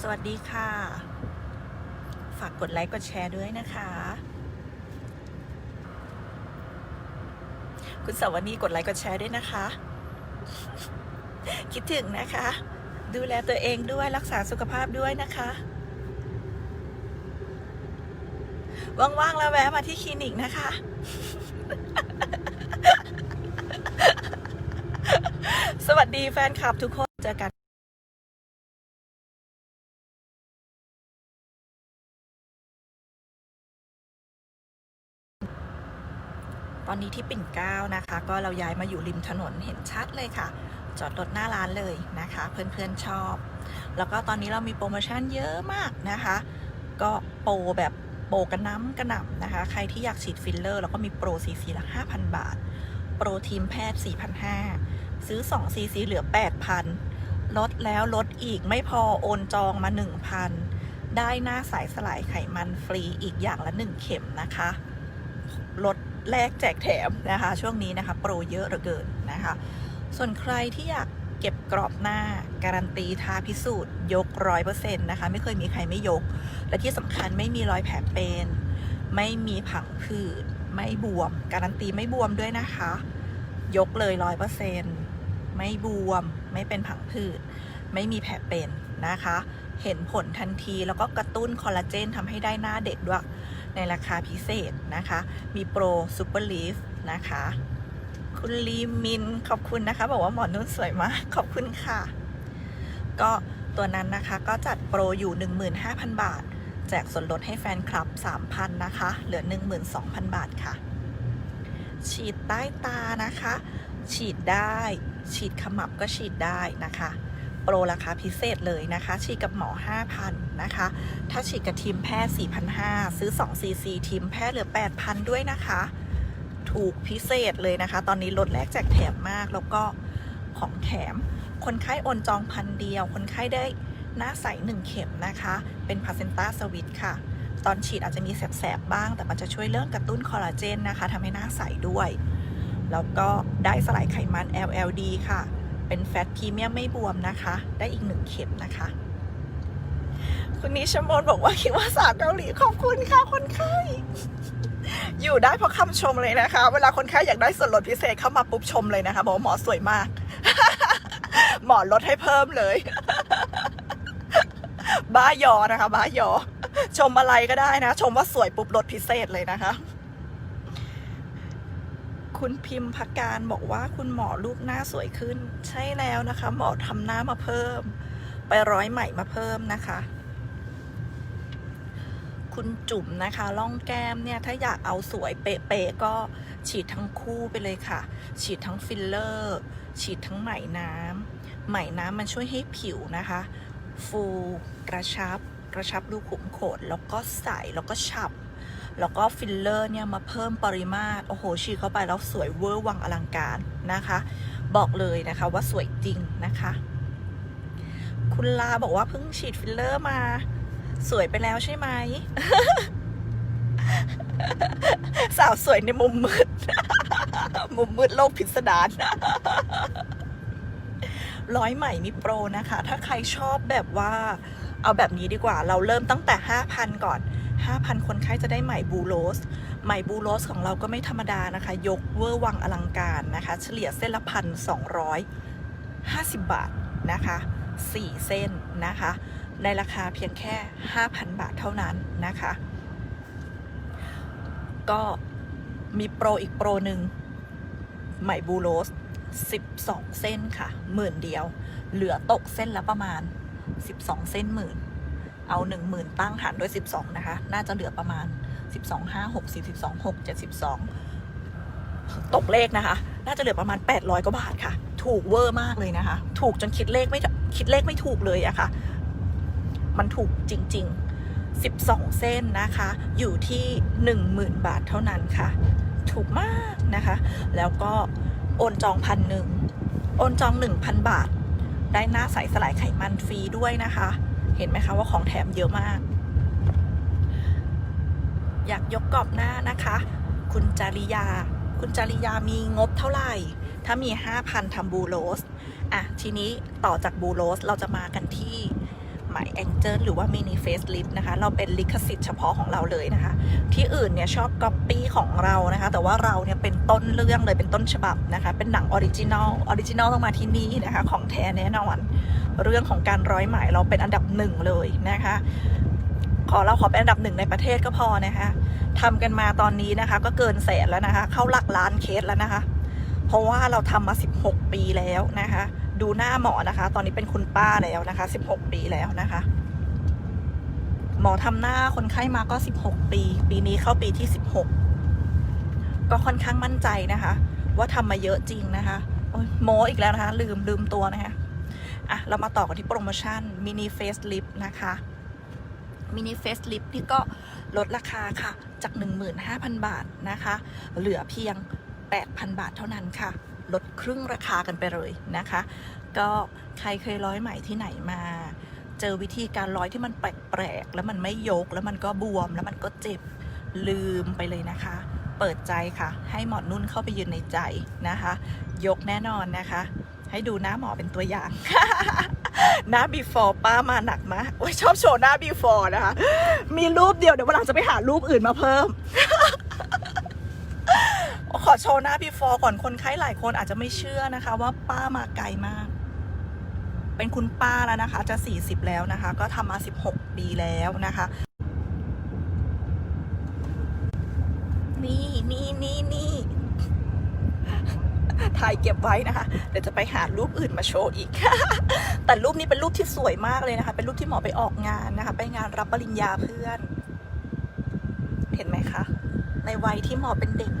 สวัสดีค่ะ ฝากกดไลค์กดแชร์ด้วยนะคะ คุณสวัสดีกดไลค์กดแชร์ด้วยนะคะ คิดถึงนะคะ ดูแลตัวเองด้วยรักษาสุขภาพด้วยนะคะว่างๆแล้วแวะมาที่คลินิกนะคะ สวัสดีแฟนคลับทุกคน ตอนนี้ที่ปิ่นเกล้านะคะ ก็เราย้ายมาอยู่ริมถนนเห็นชัดเลยค่ะ จอดรถหน้าร้านเลยนะคะ เพื่อนๆชอบ แล้วก็ตอนนี้เรามีโปรโมชั่นเยอะมากนะคะ ก็โปรแบบโปรกระน้ำกระหน่ำนะคะ ใครที่อยากฉีดฟิลเลอร์ แล้วก็มีโปรซีซีละ5,000 บาท โปรทีมแพทย์ 4,500 ซื้อ2ซีซีเหลือ 8,000 ลดแล้วลดอีกไม่พอโอนจองมา 1,000 ได้หน้าสายสลายไขมันฟรีอีกอย่างละ 1 เข็มนะคะ ลด แลกแจกแถมนะคะ ช่วงนี้นะคะ โปรเยอะเหลือเกินนะคะ ส่วนใครที่อยากเก็บกรอบหน้าการันตีทาพิสูจน์ ยกร้อยเปอร์เซ็นต์นะคะ ไม่เคยมีใครไม่ยก และที่สำคัญไม่มีรอยแผลเป็น ไม่มีผังผืดไม่บวม การันตีไม่บวมด้วยนะคะ ยกเลยร้อยเปอร์เซ็นต์ไม่บวม ไม่เป็นผังผืดไม่มีแผลเป็นนะคะ เห็นผลทันทีแล้วก็กระตุ้นคอลลาเจนทำให้ได้หน้าเด็กด้วย ในราคาพิเศษนะคะ มีโปรซูเปอร์ลีฟนะคะ คุณลีมินขอบคุณนะคะ บอกว่าหมอนุ่นสวยมาก ขอบคุณค่ะ ก็ตัวนั้นนะคะก็จัดโปรอยู่ 15,000 บาท แจกส่วนลดให้แฟนคลับ 3,000 นะคะ เหลือ 12,000 บาทค่ะ ฉีดใต้ตานะคะ ฉีดได้ ฉีดขมับก็ฉีดได้นะคะ โปรราคาพิเศษเลยนะคะ ฉีดกับหมอ 5,000 นะคะ ถ้าฉีดกับทีมแพทย์ 4,500 ซื้อ2 cc ทีมแพทย์เหลือ 8,000 ด้วยนะคะ ถูกพิเศษเลยนะคะ ตอนนี้ลดแลกแจกแถมมากแล้วก็ของแถม คนไข้โอนจองพันเดียว คนไข้ได้หน้าใส1เข็มนะคะ เป็นพาเซนต้าสวิตค่ะ ตอนฉีดอาจจะมีแสบๆบ้าง แต่มันจะช่วยเรื่องกระตุ้นคอลลาเจนนะคะทำให้หน้าใสด้วย แล้วก็ได้สลายไขมัน LLD ค่ะ เป็นแฟตพรีเมียมไม่บวมนะคะ ได้อีกหนึ่งเข็มนะคะ คุณนิชมนบอกว่าคิดว่าสาวเกาหลีขอบคุณค่ะคนไข้อยู่ได้เพราะคำชมเลยนะคะ เวลาคนไข้อยากได้ส่วนลดพิเศษเข้ามาปุ๊บชมเลยนะคะบอกหมอสวยมาก หมอลดให้เพิ่มเลย บ้ายอนะคะ บ้ายอ ชมอะไรก็ได้นะ ชมว่าสวยปุ๊บลดพิเศษเลยนะคะ คุณพิมพ์พักการบอกว่าคุณหมอรูปหน้าสวยขึ้น ใช่แล้วนะคะ หมอทำหน้ามาเพิ่ม ไปร้อยใหม่มาเพิ่มนะคะ คุณจุ๋มนะคะล่องแก้มเนี่ยถ้าอยากเอาสวยเป๊ะๆก็ฉีดทั้งคู่ไปเลยค่ะ ฉีดทั้งฟิลเลอร์ ฉีดทั้งไหมน้ำไหมน้ำมันช่วยให้ผิวนะคะ ฟูกระชับ กระชับรูขุมขนแล้วก็ใสแล้วก็ฉ่ำ แล้วก็ฟิลเลอร์เนี่ยมาเพิ่มปริมาตร โอ้โหฉีดเข้าไปแล้วสวยเวอร์วังอลังการนะคะ บอกเลยนะคะว่าสวยจริงนะคะ คุณลาบอกว่าเพิ่งฉีดฟิลเลอร์มา สวยไปแล้วใช่ไหม สาวสวยในมุมมืด มุมมืดโลกพิสดารร้อยใหม่มีโปรนะคะ ถ้าใครชอบแบบว่า เอาแบบนี้ดีกว่า เราเริ่มตั้งแต่ 5,000 ก่อน 5,000 คนไข้จะได้ไหมบูโรสไหมบูโรสของเราก็ไม่ธรรมดานะคะ ยกเวอร์วังอลังการนะคะ เฉลี่ยเส้นละพันสองร้อยห้าสิบบาทนะคะ4เส้นนะคะ ในราคาเพียงแค่ 5,000 บาทเท่านั้นนะคะ ก็มีโปรอีกโปรหนึ่งไหมบูโรส12 เส้นค่ะ หมื่นเดียว เหลือตกเส้นละประมาณ 12 เส้นหมื่น เอา 10,000 ตั้งหารด้วย 12 นะคะ น่าจะเหลือประมาณ 12 5 6 42 6 72ตกเลขนะคะ น่าจะเหลือประมาณ 800 กว่าบาทค่ะ ถูกเวอร์มากเลยนะคะ ถูกจนคิดเลขไม่คิดเลขไม่ถูกเลยอะค่ะ มันถูกจริง ๆ 12 เส้นนะคะ อยู่ที่ 10,000 บาทเท่านั้นค่ะ ถูกมากนะคะ แล้วก็โอนจองพันหนึ่งโอนจอง 1,000 บาท ได้หน้าใสสลายไขมันฟรีด้วยนะคะ เห็นไหมคะว่าของแถมเยอะมาก อยากยกกรอบหน้านะคะ คุณจาริยา คุณจาริยามีงบเท่าไหร่ ถ้ามี 5,000ทำบูโรสอะ ทีนี้ต่อจากบูโรสเราจะมากันที่ไหมหมายแองเจิลหรือว่ามินิเฟสลิฟนะคะ เราเป็นลิขสิทธิ์เฉพาะของเราเลยนะคะ ที่อื่นเนี่ยชอบก๊อปปี้ของเรานะคะ แต่ว่าเราเนี่ยเป็นต้นเรื่องเลยเป็นต้นฉบับนะคะ เป็นหนังออริจินอลออริจินอลต้องมาที่นี่นะคะ ของแท้แน่นอน เรื่องของการร้อยไหมเราเป็นอันดับหนึ่งเลยนะคะ ขอเราขอเป็นอันดับหนึ่งในประเทศก็พอนะคะทำกันมาตอนนี้นะคะ ก็เกินแสนแล้วนะคะ เข้าหลักล้านเคสแล้วนะคะ เพราะว่าเราทำมา 16 ปีแล้วนะคะ ดูหน้าหมอนะคะ ตอนนี้เป็นคุณป้าแล้วนะคะ 16 ปีแล้วนะคะหมอทำหน้าคนไข้มาก็ 16 ปี ปีนี้เข้าปีที่ 16 ก็ค่อนข้างมั่นใจนะคะ ว่าทำมาเยอะจริงนะคะโโมอีกแล้วนะคะ ลืมลืมตัวนะคะ อะ เรามาต่อกันที่โปรโมชั่นมินิเฟสลิฟนะคะมินิเฟสลิฟนี่ก็ลดราคาค่ะ จาก 15,000 บาทนะคะ เหลือเพียง 8,000 บาทเท่านั้นค่ะ ลดครึ่งราคากันไปเลยนะคะ ก็ใครเคยร้อยไหมที่ไหนมา เจอวิธีการร้อยที่มันแปลกๆ แล้วมันไม่ยก แล้วมันก็บวม แล้วมันก็เจ็บ ลืมไปเลยนะคะ เปิดใจค่ะ ให้หมอนุ่นเข้าไปยืนในใจนะคะ ยกแน่นอนนะคะ ให้ดูหน้าหมอเป็นตัวอย่าง หน้า before ป้ามาหนักมากโอ้ยชอบโชว์หน้า before นะคะ มีรูปเดียวเดี๋ยววันหลังจะไปหารูปอื่นมาเพิ่ม ขอโชว์หน้า before ก่อนคนไข้หลายคนอาจจะไม่เชื่อนะคะ ว่าป้ามาไกลมาก เป็นคุณป้าแล้วนะคะ จะ 40 แล้วนะคะ ก็ทำมา 16 ปีแล้วนะคะ นี่นี่นี่นี่ ถ่ายเก็บไว้นะคะ เดี๋ยวจะไปหารูปอื่นมาโชว์อีก แต่รูปนี้เป็นรูปที่สวยมากเลยนะคะ เป็นรูปที่หมอไปออกงานนะคะ ไปงานรับปริญญาเพื่อน เห็นไหมคะ ในวัยที่หมอเป็นเด็ก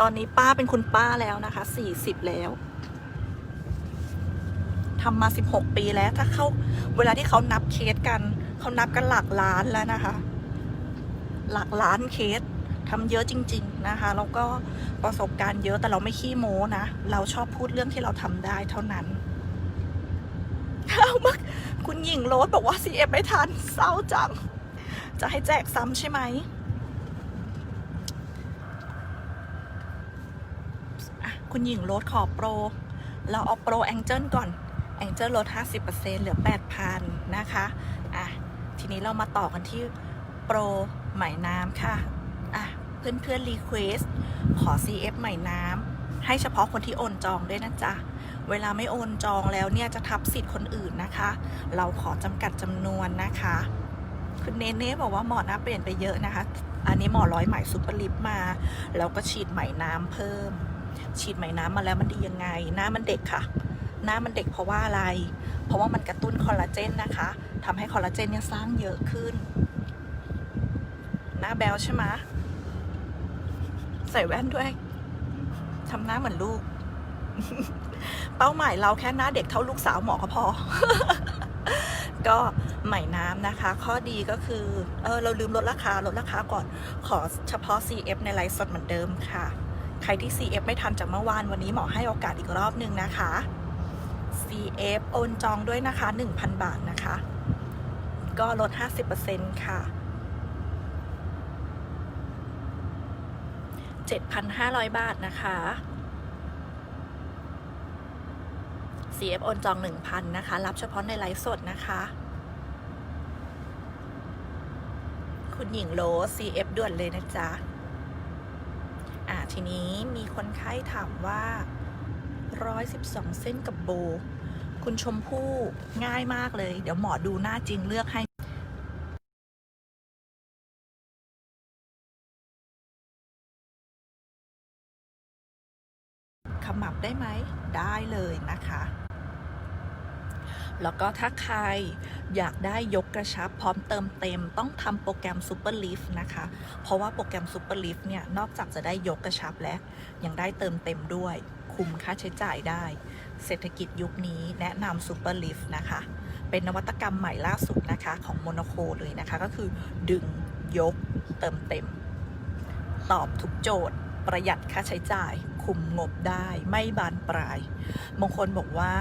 ตอนนี้ป้าเป็นคุณป้าแล้วนะคะ40แล้วทำมา 16 ปีแล้ว ถ้าเขาเวลาที่เขานับเคสกัน เขานับกันหลักล้านแล้วนะคะ หลักล้านเคส ทำเยอะจริง ๆนะคะแล้วก็ประสบการณ์เยอะแต่เราไม่ขี้โม้นะเราชอบพูดเรื่องที่เราทำได้เท่านั้นเอามาคุณหญิงโรสบอกว่า CF ไม่ทันเศร้าจัง จะให้แจกซ้ำใช่ไหมคุณหญิงลดขอโปร เราเอาโปรแองเจิลก่อนแองเจิลลด 50%เหลือ 8,000 นะคะ อะ ทีนี้เรามาต่อกันที่โปรไหมน้ำค่ะ อะ เพื่อนเพื่อนรีเควสขอ CF ไหม่น้ำให้เฉพาะคนที่โอนจองด้วยนะจ๊ะ เวลาไม่โอนจองแล้วเนี่ยจะทับสิทธิ์คนอื่นนะคะ เราขอจำกัดจำนวนนะคะ คุณเนเน่บอกว่าหมอหน้าเปลี่ยนไปเยอะนะคะ อันนี้หมอร้อยไหม่ซุปเปอร์ลิฟต์มา แล้วก็ฉีดไหม่น้ำเพิ่ม ฉีดไหม่น้ำมาแล้วมันดียังไง หน้ามันเด็กค่ะ หน้ามันเด็กเพราะว่าอะไร เพราะว่ามันกระตุ้นคอลลาเจนนะคะทำให้คอลลาเจนเนี่ยสร้างเยอะขึ้น หน้าแบลใช่ไหม ใส่แว่นด้วยทำหน้าเหมือนลูก เป้าหมายเราแค่หน้าเด็กเท่าลูกสาวหมอก็พอ ก็ไหม่น้ำนะคะ ข้อดีก็คือเออเราลืมลดราคาลดราคาก่อน ขอเฉพาะ CF ในไลฟ์สดเหมือนเดิมค่ะ ใครที่ CF ไม่ทันจากเมื่อวานวันนี้หมอให้โอกาสอีกรอบหนึ่งนะคะ CF โอนจองด้วยนะคะ 1,000 บาทนะคะ ก็ลด 50%ค่ะ 7,500 บาทนะคะ CF โอนจอง 1,000 นะคะ รับเฉพาะในไลฟ์สดนะคะ คุณหญิงโล CF ด่วนเลยนะจ๊ะ อ่าทีนี้มีคนไข้ถามว่า 112 เส้นกับโบ คุณชมพู่ง่ายมากเลย เดี๋ยวหมอดูหน้าจริงเลือกให้ แล้วก็ถ้าใครอยากได้ยกกระชับพร้อมเติมเต็ม ต้องทำโปรแกรม Super Lift นะคะ เพราะว่าโปรแกรม Super Lift เนี่ย นอกจากจะได้ยกกระชับแล้ว ยังได้เติมเต็มด้วย คุมค่าใช้จ่ายได้ เศรษฐกิจยุคนี้แนะนำ Super Lift นะคะ เป็นนวัตกรรมใหม่ล่าสุดนะคะของโมโนโคเลยนะคะ ก็คือดึงยกเติมเต็ม ตอบทุกโจทย์ประหยัดค่าใช้จ่าย คุมงบได้ไม่บานปลายบางคนบอกว่า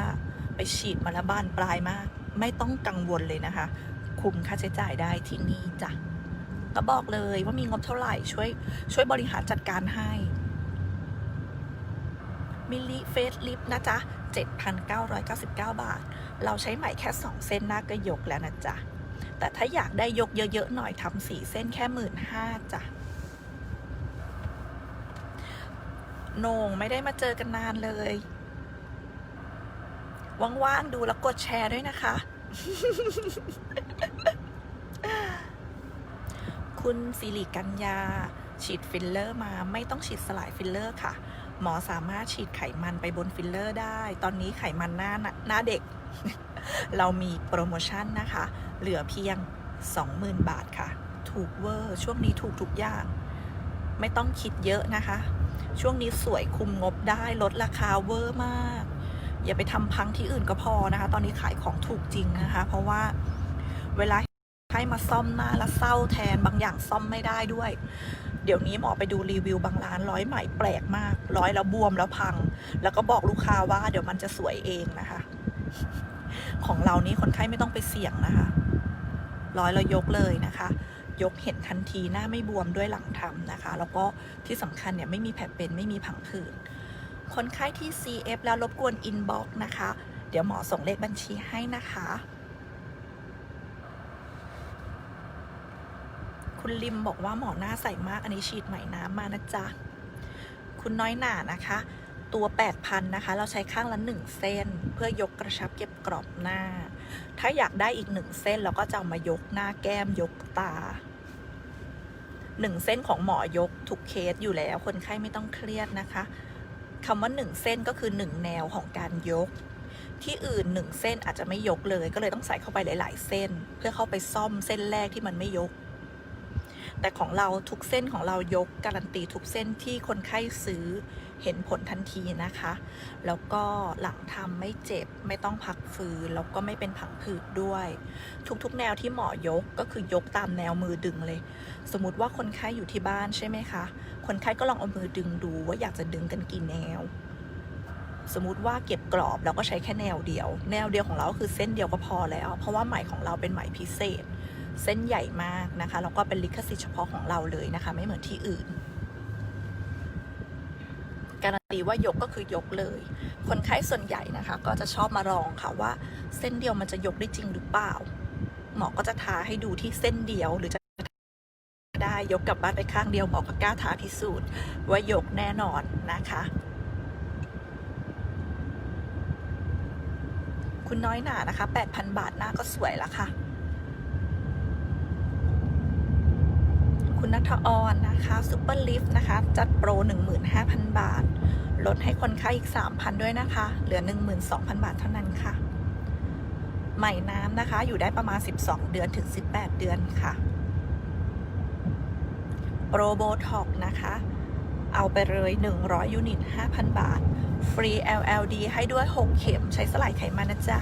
ไปฉีดมาแล้วบานปลายมาก ไม่ต้องกังวลเลยนะคะ คุมค่าใช้จ่ายได้ที่นี่จ้ะก็บอกเลยว่ามีงบเท่าไหร่ช่วย ช่วยบริหารจัดการให้มิลลิเฟสลิฟนะจ๊ะ 7,999 บาท เราใช้ไหมแค่ 2 เส้นหน้าก็ยกแล้วนะจ๊ะ แต่ถ้าอยากได้ยกเยอะ ๆ หน่อยทำสี่เส้นแค่หมื่นห้าจ้ะโหนงไม่ได้มาเจอกันนานเลย ว่างๆดูแล้วกดแชร์ด้วยนะคะ คุณสิริกัญญา ฉีดฟิลเลอร์มาไม่ต้องฉีดสลายฟิลเลอร์ค่ะ หมอสามารถฉีดไขมันไปบนฟิลเลอร์ได้ ตอนนี้ไขมันหน้าหน้าเด็ก เรามีโปรโมชั่นนะคะ เหลือเพียง 20,000 บาทค่ะ ถูกเวอร์ ช่วงนี้ถูกทุกอย่าง ไม่ต้องคิดเยอะนะคะ ช่วงนี้สวยคุมงบได้ลดราคาเวอร์มาก อย่าไปทำพังที่อื่นก็พอนะคะ ตอนนี้ขายของถูกจริงนะคะ เพราะว่าเวลาให้มาซ่อมหน้าแล้วเศร้าแทนบางอย่างซ่อมไม่ได้ด้วย เดี๋ยวนี้หมอไปดูรีวิวบางร้านร้อยใหม่แปลกมาก ร้อยแล้วบวมแล้วพัง แล้วก็บอกลูกค้าว่าเดี๋ยวมันจะสวยเองนะคะ ของเรานี้คนไข้ไม่ต้องไปเสี่ยงนะคะ ร้อยแล้วยกเลยนะคะ ยกเห็นทันทีหน้าไม่บวมด้วยหลังทำนะคะ แล้วก็ที่สำคัญเนี่ยไม่มีแผลเป็นไม่มีผังผืด คนไข้ที่ CF แล้วรบกวน inbox นะคะ เดี๋ยวหมอส่งเลขบัญชีให้นะคะ คุณลิมบอกว่าหมอหน้าใสมากอันนี้ฉีดไหม่น้ำมานะจ๊ะ คุณน้อยหนานะคะ ตัว 8,000 นะคะ เราใช้ข้างละ 1 เส้น เพื่อยกกระชับเก็บกรอบหน้า ถ้าอยากได้อีก 1 เส้นเราก็จะเอามายกหน้าแก้มยกตา1เส้นของหมอยกทุกเคสอยู่แล้ว คนไข้ไม่ต้องเครียดนะคะ คำว่า1เส้นก็คือ1แนวของการยก ที่อื่น1เส้นอาจจะไม่ยกเลย ก็เลยต้องใส่เข้าไปหลาย ๆ เส้น เพื่อเข้าไปซ่อมเส้นแรกที่มันไม่ยก แต่ของเราทุกเส้นของเรายกการันตีทุกเส้นที่คนไข้ซื้อเห็นผลทันทีนะคะ แล้วก็หลังทำไม่เจ็บไม่ต้องพักฟื้นแล้วก็ไม่เป็นผังผืดด้วย ทุกๆ แนวที่หมอยกก็คือยกตามแนวมือดึงเลย สมมติว่าคนไข้อยู่ที่บ้านใช่ไหมคะ คนไข้ก็ลองเอามือดึงดูว่าอยากจะดึงกันกี่แนว สมมติว่าเก็บกรอบเราก็ใช้แค่แนวเดียว แนวเดียวของเราก็คือเส้นเดียวก็พอแล้ว เพราะว่าไหมของเราเป็นไหมพิเศษ เส้นใหญ่มากนะคะแล้วก็เป็นลิขสิทธิ์เฉพาะของเราเลยนะคะ ไม่เหมือนที่อื่น การันตีว่ายกก็คือยกเลย คนไข้ส่วนใหญ่นะคะ ก็จะชอบมาลองค่ะว่า เส้นเดียวมันจะยกได้จริงหรือเปล่า หมอก็จะทาให้ดูที่เส้นเดียวหรือจะได้ยกกลับบ้านไปข้างเดียวหมอก็กล้าทาพิสูจน์ว่ายกแน่นอนนะคะ คุณน้อยหนานะคะ 8,000 บาทหน้าก็สวยแล้วค่ะ คุณนัทออนนะคะซูเปอร์ลิฟต์นะคะ จัดโปร 15,000 บาท ลดให้คนไข้อีก 3,000 ด้วยนะคะ เหลือ 12,000 บาทเท่านั้นค่ะ ใหม่น้ำนะคะ อยู่ได้ประมาณ 12 เดือนถึง 18 เดือนค่ะ โปรโบท็อกนะคะ เอาไปเลย 100 ยูนิต 5,000 บาท ฟรี LLD ให้ด้วย 6 เข็มใช้สลายไขมันนะจ๊ะ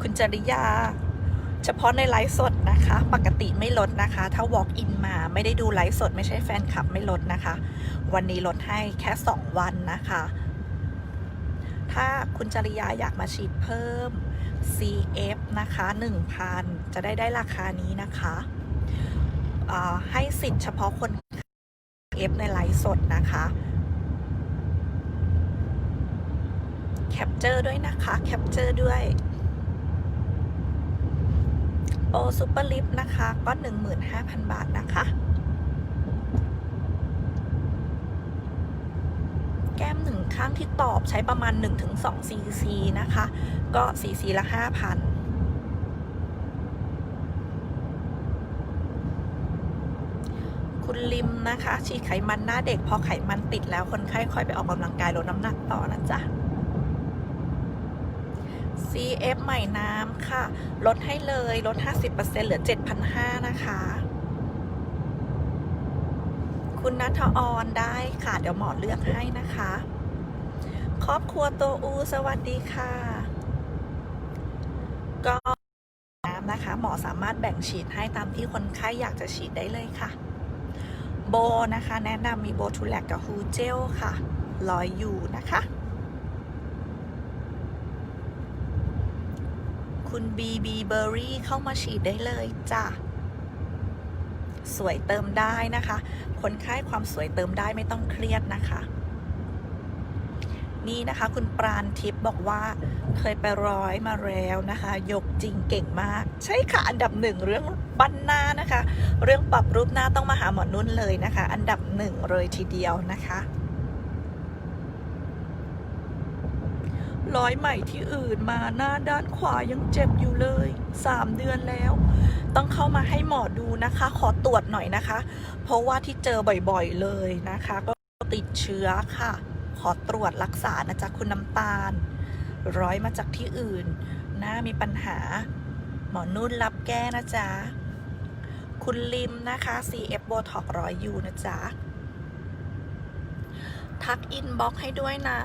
คุณจริยาเฉพาะในไลฟ์สด นะคะ ปกติไม่ลดนะคะ ถ้า walk in มาไม่ได้ดูไลฟ์สดไม่ใช่แฟนคลับไม่ลดนะคะ วันนี้ลดให้แค่ 2 วันนะคะ ถ้าคุณจริยาอยากมาฉีดเพิ่ม CF นะคะ 1,000 จะได้ได้ราคานี้นะคะให้สิทธิ์เฉพาะคน F ในไลฟ์สดนะคะแคปเจอร์ด้วยนะคะ แคปเจอร์ด้วย ปรซูเปอร์ลิฟนะคะ ก็ 15,000 บาทนะคะ แก้มหนึ่งข้างที่ตอบใช้ประมาณ 1-2 cc นะคะ ก็ cc ละ 5,000คุณลิมนะคะ ฉีดไขมันหน้าเด็กพอไขมันติดแล้วคนไข้ค่อยไปออกกำลังกายลดน้ำหนักต่อนะจ๊ะ CF ใหม่น้ำค่ะ ลดให้เลย ลด 50%เหลือ 7,500 นะคะ คุณนัทออนได้ค่ะ เดี๋ยวหมอเลือกให้นะคะ ครอบครัวตัวอู สวัสดีค่ะ ก็น้ำนะคะ หมอสามารถแบ่งฉีดให้ตามที่คนไข้อยากจะฉีดได้เลยค่ะ โบนะคะ แนะนำมีโบทูแลกกับฮูเจลค่ะลอยอยู่นะคะ คุณ BB Berry เข้ามาฉีดได้เลยจ้ะ สวยเติมได้นะคะ คนไข้ความสวยเติมได้ไม่ต้องเครียดนะคะ นี่นะคะคุณปราณทิพย์บอกว่าเคยไปร้อยมาแล้วนะคะ ยกจริงเก่งมาก ใช่ค่ะ อันดับหนึ่งเรื่องปั้นหน้านะคะ เรื่องปรับรูปหน้าต้องมาหาหมอนุ่นเลยนะคะ อันดับหนึ่งเลยทีเดียวนะคะ ร้อยใหม่ที่อื่นมาหน้าด้านขวายังเจ็บอยู่เลย 3 เดือนแล้ว ต้องเข้ามาให้หมอดูนะคะ ขอตรวจหน่อยนะคะ เพราะว่าที่เจอบ่อยๆเลยนะคะ ก็ติดเชื้อค่ะ ขอตรวจรักษานะจ๊ะคุณน้ำตาล ร้อยมาจากที่อื่นหน้ามีปัญหา หมอนุ่นรับแก้นะจ๊ะคุณลิมนะคะ CF Botox ร้อยยูนะจ๊ะทักอินบ็อกให้ด้วยนะ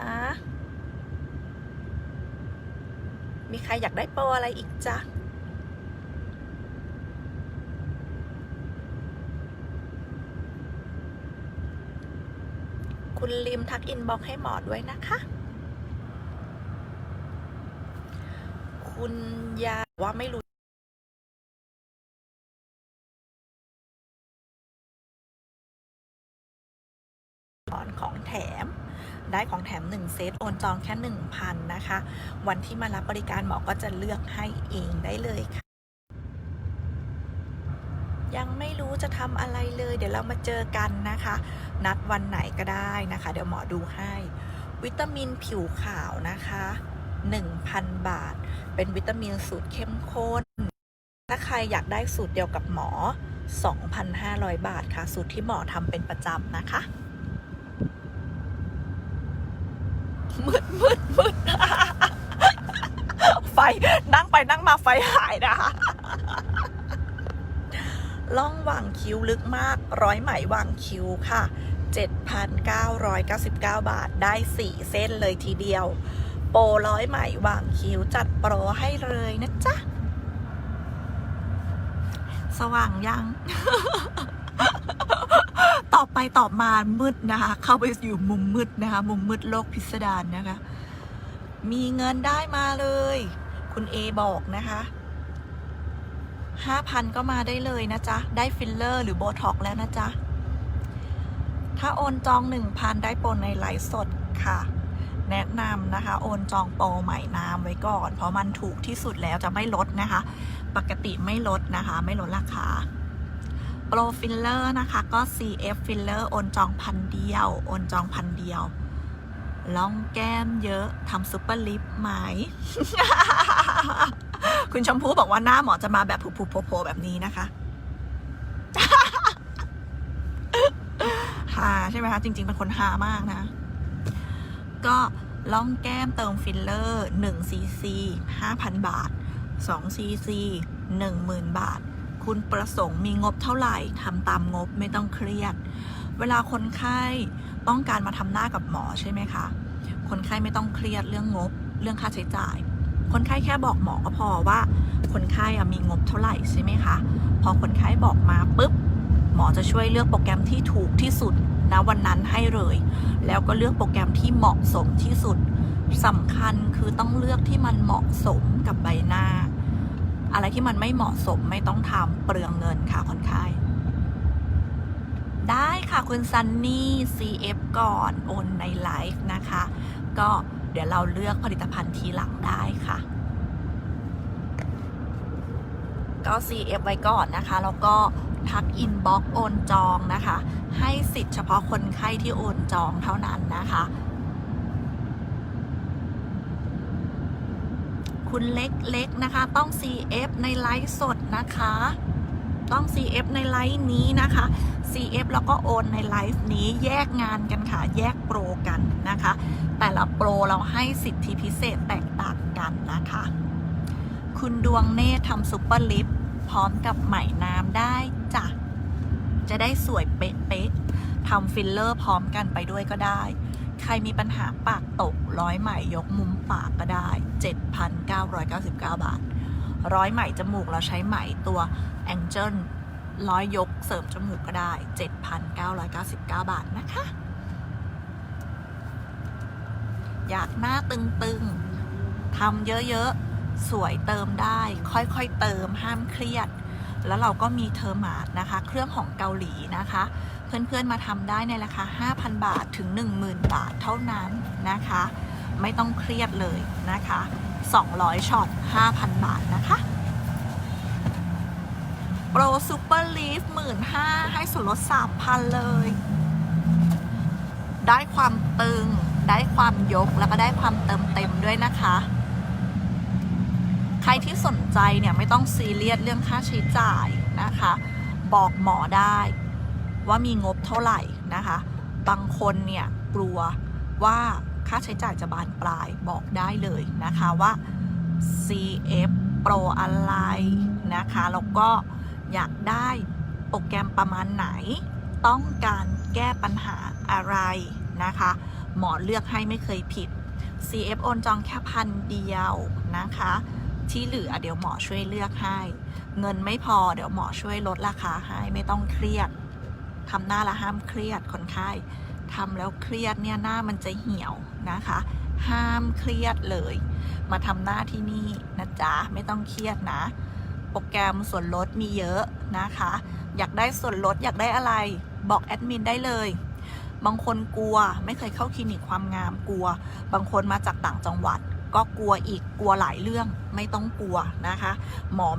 มีใครอยากได้โปรอะไรอีกจ๊ะคุณลิมทักอินบ็อกให้หมอด้วยนะคะ คุณยาว่าไม่รู้ ได้ของแถม 1 เซตโอนจองแค่ 1,000 นะคะ วันที่มารับบริการหมอก็จะเลือกให้เองได้เลยค่ะ ยังไม่รู้จะทำอะไรเลย เดี๋ยวเรามาเจอกันนะคะ นัดวันไหนก็ได้นะคะ เดี๋ยวหมอดูให้ วิตามินผิวขาวนะคะ 1,000 บาท เป็นวิตามินสูตรเข้มข้น ถ้าใครอยากได้สูตรเดียวกับหมอ 2,500 บาทค่ะ สูตรที่หมอทำเป็นประจำนะคะ มืดมืดมืดไฟนั่งไปนั่งมาไฟหายนะคะล่องวางคิ้วลึกมากร้อยไหมวางคิ้วค่ะ 7,999 บาทได้ 4 เส้นเลยทีเดียว โปรร้อยไหมวางคิ้วจัดโปรให้เลยนะจ๊ะ สว่างยัง ต่อไปต่อมามืดนะคะ เข้าไปอยู่มุมมืดนะคะ มุมมืดโลกพิสดารนะคะ มีเงินได้มาเลย คุณเอบอกนะคะห้าพันก็มาได้เลยนะจ๊ะ ได้ฟิลเลอร์หรือโบท็อกแล้วนะจ๊ะ ถ้าโอนจองหนึ่งพันได้โปรในไลฟ์สดค่ะ แนะนำนะคะ โอนจองโปรใหม่น้ำไว้ก่อน เพราะมันถูกที่สุดแล้วจะไม่ลดนะคะ ปกติไม่ลดนะคะ ไม่ลดราคา โปรฟิลเลอร์นะคะ ก็ CF ฟิลเลอร์โอนจองพันเดียวโอนจองพันเดียวล่องแก้มเยอะทำซุปเปอร์ลิปไหม คุณชมพู่บอกว่าหน้าหมอจะมาแบบผุๆโผล่ๆแบบนี้นะคะฮาใช่ไหมคะ จริง ๆ เป็นคนฮามากนะ ก็ล่องแก้มเติมฟิลเลอร์1 cc 5,000 บาท2 cc 10,000 บาท คุณประสงค์มีงบเท่าไหร่ทำตามงบไม่ต้องเครียด เวลาคนไข้ต้องการมาทำหน้ากับหมอใช่ไหมคะ คนไข้ไม่ต้องเครียดเรื่องงบ เรื่องค่าใช้จ่าย คนไข้แค่บอกหมอก็พอว่า คนไข้มีงบเท่าไหร่ใช่ไหมคะ พอคนไข้บอกมาปุ๊บหมอจะช่วยเลือกโปรแกรมที่ถูกที่สุดนะวันนั้นให้เลย แล้วก็เลือกโปรแกรมที่เหมาะสมที่สุดสำคัญคือต้องเลือกที่มันเหมาะสมกับใบหน้า อะไรที่มันไม่เหมาะสมไม่ต้องทำเปลืองเงินค่ะคนไข้ได้ค่ะคุณซันนี่ CF ก่อนโอนในไลฟ์นะคะ ก็เดี๋ยวเราเลือกผลิตภัณฑ์ทีหลังได้ค่ะ ก็ CF ไว้ก่อนนะคะ แล้วก็ทักอินบ็อกโอนจองนะคะ ให้สิทธิ์เฉพาะคนไข้ที่โอนจองเท่านั้นนะคะ คุณเล็กๆนะคะ ต้อง CF ในไลฟ์สดนะคะ ต้อง CF ในไลฟ์นี้นะคะ CF แล้วก็โอนในไลฟ์นี้แยกงานกันค่ะ แยกโปรกันนะคะ แต่ละโปรเราให้สิทธิพิเศษแตกต่างกันนะคะ คุณดวงเนตรทำซุปเปอร์ลิปพร้อมกับไหมน้ำได้จ้ะจะได้สวยเป๊ะๆทำฟิลเลอร์พร้อมกันไปด้วยก็ได้ ใครมีปัญหาปากตกร้อยไหมยกมุมปากก็ได้ 7,999 บาท ร้อยไหมจมูกเราใช้ไหมตัวแองเจิลร้อยยกเสริมจมูกก็ได้ 7,999 บาทนะคะ อยากหน้าตึงๆทำเยอะๆ สวยเติมได้ ค่อยๆเติมห้ามเครียด แล้วเราก็มีเทอร์มาดนะคะ เครื่องของเกาหลีนะคะ เพื่อนๆมาทำได้ในราคา 5,000 บาทถึง 10,000 บาทเท่านั้นนะคะ ไม่ต้องเครียดเลยนะคะ 200ช็อต5,000 บาทนะคะโปรซูเปอร์ลีฟหมื่นห้าให้ส่วนลด3,000เลย ได้ความตึง ได้ความยกแล้วก็ได้ความเติมเต็มด้วยนะคะ ใครที่สนใจเนี่ยไม่ต้องซีเรียสเรื่องค่าใช้จ่ายนะคะ บอกหมอได้ ว่ามีงบเท่าไหร่นะคะ บางคนเนี่ยกลัวว่าค่าใช้จ่ายจะบานปลายบอกได้เลยนะคะว่า CF Pro อะไรนะคะแล้วก็อยากได้โปรแกรมประมาณไหน ต้องการแก้ปัญหาอะไรนะคะ หมอเลือกให้ไม่เคยผิด CF โอนจองแค่พันเดียวนะคะ ที่เหลือเดี๋ยวหมอช่วยเลือกให้ เงินไม่พอเดี๋ยวหมอช่วยลดราคาให้ไม่ต้องเครียด ทำหน้าละห้ามเครียดคนไข้ทำแล้วเครียดเนี่ยหน้ามันจะเหี่ยวนะคะ ห้ามเครียดเลย มาทำหน้าที่นี่นะจ๊ะไม่ต้องเครียดนะ โปรแกรมส่วนลดมีเยอะนะคะ อยากได้ส่วนลดอยากได้อะไรบอกแอดมินได้เลย บางคนกลัวไม่เคยเข้าคลินิกความงามกลัว บางคนมาจากต่างจังหวัด ก็กลัวอีกกลัวหลายเรื่องไม่ต้องกลัวนะคะ หมอ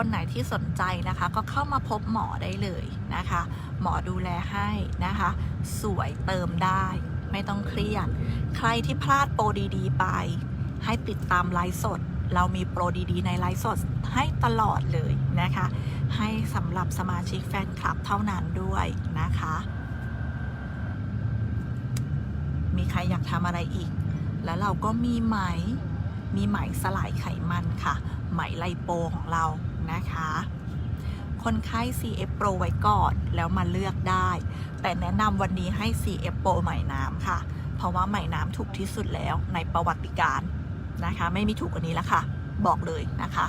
คนไหนที่สนใจนะคะ ก็เข้ามาพบหมอได้เลยนะคะ หมอดูแลให้นะคะ สวยเติมได้ไม่ต้องเครียด ใครที่พลาดโปรดีๆไป ให้ติดตามไลฟ์สด เรามีโปรดีๆ ในไลฟ์สดให้ตลอดเลยนะคะ ให้สำหรับสมาชิกแฟนคลับเท่านั้นด้วยนะคะ มีใครอยากทำอะไรอีก แล้วเราก็มีไหม มีไหมสลายไขมันค่ะ ไหมไลโปของเรา นะคะ คนไข้ CF Pro ไว้ก่อนแล้วมาเลือกได้ แต่แนะนำวันนี้ให้ CF Pro ไหม่น้ำค่ะ เพราะว่าไหม่น้ำถูกที่สุดแล้วในประวัติการนะคะ ไม่มีถูกกว่านี้แล้วค่ะ บอกเลยนะคะ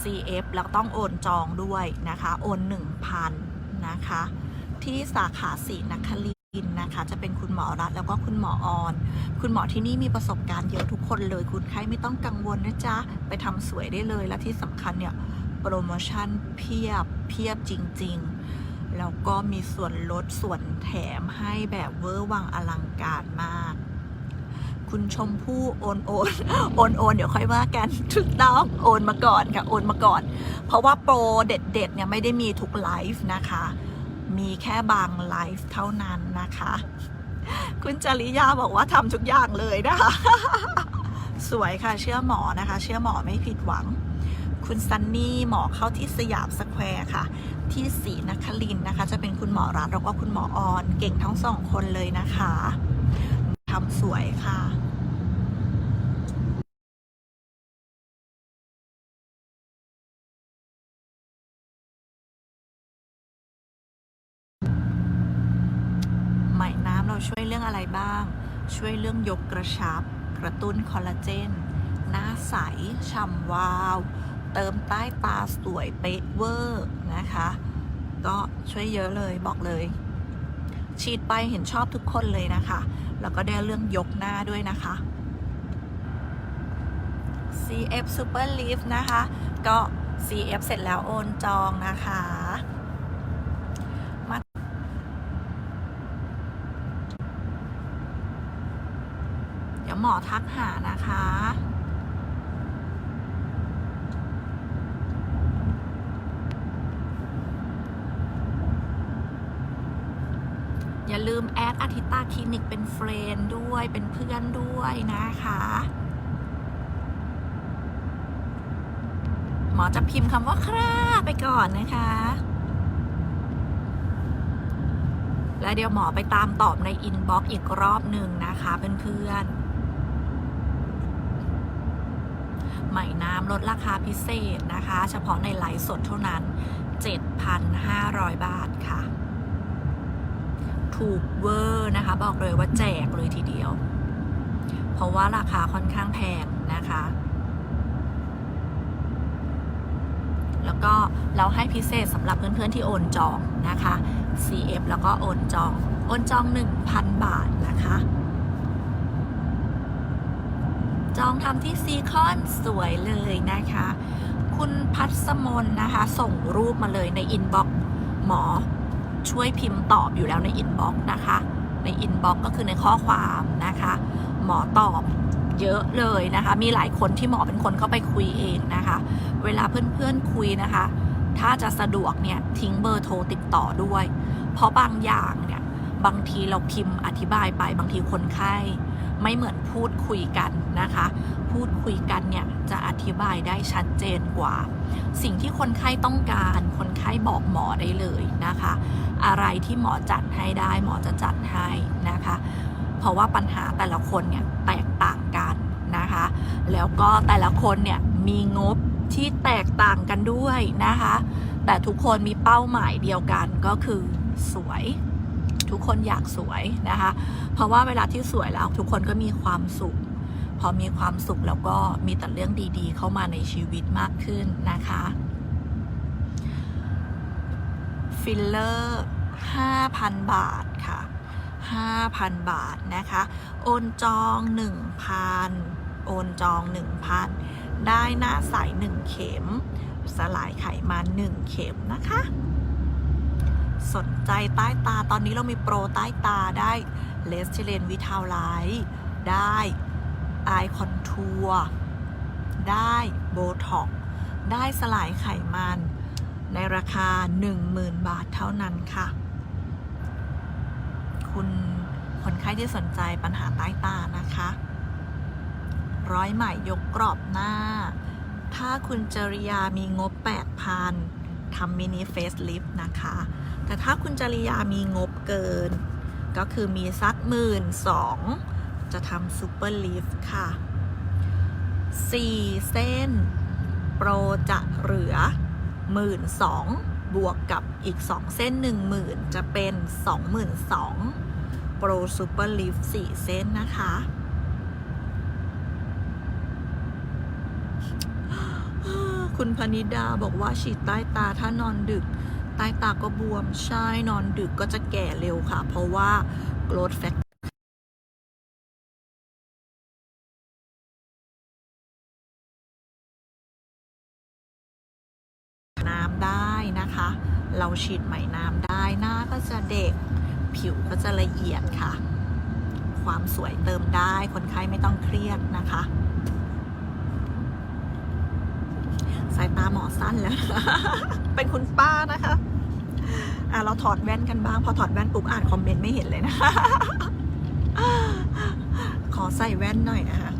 CF แล้วต้องโอนจองด้วยนะคะ โอน 1,000 นะคะ ที่สาขาศรีนคริ นนะคะจะเป็นคุณหมอรัฐแล้วก็คุณหมอออน คุณหมอที่นี่มีประสบการณ์เยอะทุกคนเลยคุณไข้ไม่ต้องกังวลนะจ๊ะ ไปทำสวยได้เลยและที่สำคัญเนี่ย โปรโมชั่นเพียบเพียบจริง ๆ แล้วก็มีส่วนลดส่วนแถมให้แบบเวอร์วังอลังการมาก คุณชมพู่โอนโอนโอนโอนเดี๋ยวค่อยว่ากันถูกต้องโอนมาก่อนค่ะโอนมาก่อน เพราะว่าโปรเด็ดๆเนี่ยไม่ได้มีทุกไลฟ์นะคะ มีแค่บางไลฟ์เท่านั้นนะคะ คุณจริยาบอกว่าทำทุกอย่างเลยนะคะ สวยค่ะเชื่อหมอนะคะ เชื่อหมอไม่ผิดหวัง คุณซันนี่หมอเข้าที่สยามสแควร์ค่ะ ที่ศรีนครินนะคะ จะเป็นคุณหมอรัฐแล้วก็คุณหมอออน เก่งทั้งสองคนเลยนะคะทำสวยค่ะ ไหมน้ำเราช่วยเรื่ อะไรบ้าง ช่วยเรื่องยกกระชับ กระตุ้นคอลลาเจน หน้าใสฉ่ำวาว เติมใต้ตาสวยเป๊ะเวอร์นะคะ ก็ช่วยเยอะเลยบอกเลย ฉีดไปเห็นชอบทุกคนเลยนะคะ แล้วก็ได้เรื่องยกหน้าด้วยนะคะ CF Super Lift นะคะ ก็ CF เสร็จแล้วโอนจองนะคะ เดี๋ยวห มอทักหานะคะ อย่าลืมแอดอาทิตาคลินิกเป็นเฟรนด์ด้วยเป็นเพื่อนด้วยนะคะหมอจะพิมพ์คำว่าคร่าไปก่อนนะคะ แล้วเดี๋ยวหมอไปตามตอบในอินบ็อกซ์อีกรอบหนึ่งนะคะเพื่อนๆ ใหม่น้ำลดราคาพิเศษนะคะ เฉพาะในไลฟ์สดเท่านั้น 7,500 บาทค่ะ ถูกเวอร์นะคะ บอกเลยว่าแจกเลยทีเดียว เพราะว่าราคาค่อนข้างแพงนะคะ แล้วก็เราให้พิเศษสำหรับเพื่อนๆที่โอนจองนะคะ CF แล้วก็โอนจอง โอนจอง 1,000 บาทนะคะ จองทำที่ซีคอนสวยเลยนะคะ คุณพัสมนนะคะ ส่งรูปมาเลยในอินบ็อกหมอช่วยพิมพ์ตอบอยู่แล้วในอินบ็อกนะคะ ในอินบ็อกก็คือในข้อความนะคะ หมอตอบเยอะเลยนะคะ มีหลายคนที่หมอเป็นคนเข้าไปคุยเองนะคะ เวลาเพื่อนๆคุยนะคะ ถ้าจะสะดวกเนี่ยทิ้งเบอร์โทรติดต่อด้วย เพราะบางอย่างเนี่ยบางทีเราพิมพ์อธิบายไปบางทีคนไข้ ไม่เหมือนพูดคุยกันนะคะ พูดคุยกันเนี่ยจะอธิบายได้ชัดเจนกว่า สิ่งที่คนไข้ต้องการ คนไข้บอกหมอได้เลยนะคะ อะไรที่หมอจัดให้ได้หมอจะจัดให้นะคะ เพราะว่าปัญหาแต่ละคนเนี่ยแตกต่างกันนะคะ แล้วก็แต่ละคนเนี่ยมีงบที่แตกต่างกันด้วยนะคะ แต่ทุกคนมีเป้าหมายเดียวกันก็คือสวย ทุกคนอยากสวยนะคะ เพราะว่าเวลาที่สวยแล้ว ทุกคนก็มีความสุข พอมีความสุขแล้วก็มีแต่เรื่องดีๆ เข้ามาในชีวิตมากขึ้นนะคะ ฟิลเลอร์5,000 บาทค่ะ 5,000 บาทนะคะ โอนจอง 1,000 โอนจอง 1,000 ได้หน้าใส1เข็ม สลายไขมัน1เข็มนะคะ สนใจใต้ตาตอนนี้เรามีโปรใต้ตาได้เลสเทเลนวิทาวไลท์ได้ไอคอนทัวร์ได้โบท็อกได้สลายไขมัน ในราคา 10,000 บาทเท่านั้นค่ะ คุณคนไข้ที่สนใจปัญหาใต้ตานะคะ ร้อยใหม่ยกกรอบหน้า ถ้าคุณจริยามีงบ 8,000ทำมินิเฟสลิฟต์นะคะ แต่ถ้าคุณจริยามีงบเกิน ก็คือมีสักหมื่นสองจะทำซูเปอร์ลิฟต์ค่ะ 4 เส้น โปรจะเหลือหมื่นสองบวกกับอีก 2 เส้น 10,000 จะเป็น 22,000โปรซูเปอร์ลิฟต์4เส้นนะคะ คุณพนิดาบอกว่าฉีดใต้ตาถ้านอนดึก ใต้ตาก็บวม ใช่นอนดึกก็จะแก่เร็วค่ะ เพราะว่า growth factor น้ำได้นะคะ เราฉีดไหมน้ำได้หน้าก็จะเด็ก ผิวก็จะละเอียดค่ะ ความสวยเติมได้คนไข้ไม่ต้องเครียดนะคะ สายตาหมอสั้นแล้ว เป็นคุณป้านะคะอะเราถอดแว่นกันบ้าง พอถอดแว่นปุ๊บอ่านคอมเมนต์ไม่เห็นเลยนะ ขอใส่แว่นหน่อยนะคะ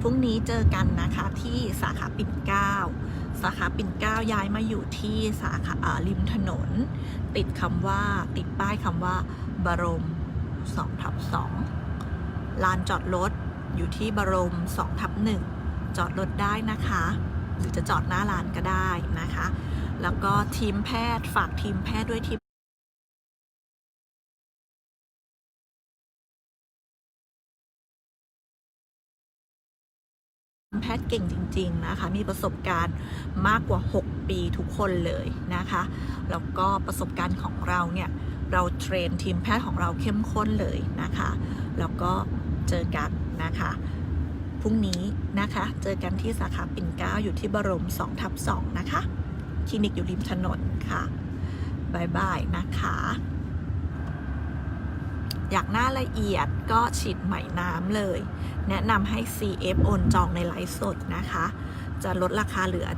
พรุ่งนี้เจอกันนะคะที่สาขาปิ่นเก้า สาขาปิ่นเก้าย้ายมาอยู่ที่สาขาอ่าริมถนน ติดคำว่าติดป้ายคำว่า บรม2ทับ2ลานจอดรถ อยู่ที่บรม2ทับ1จอดรถได้นะคะ หรือจะจอดหน้าร้านก็ได้นะคะ แล้วก็ทีมแพทย์ฝากทีมแพทย์ด้วยทีมแพทย์เก่งจริง ๆ นะคะ มีประสบการณ์มากกว่า 6 ปีทุกคนเลยนะคะ แล้วก็ประสบการณ์ของเราเนี่ย เราเทรนทีมแพทย์ของเราเข้มข้นเลยนะคะ แล้วก็ เจอกันนะคะพรุ่งนี้นะคะ เจอกันที่สาขาปิ่นเกล้าอยู่ที่บรม2ทับ2นะคะคลินิกอยู่ริมถนนค่ะบายบายนะคะ อยากหน้าละเอียดก็ฉีดไหมน้ำเลย แนะนำให้ CF โอนจองในไลฟ์สดนะคะ จะลดราคาเหลือ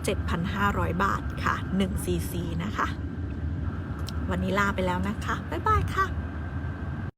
7,500 บาทค่ะ1 cc นะคะ วันนี้ลาไปแล้วนะคะ บ๊ายบายค่ะ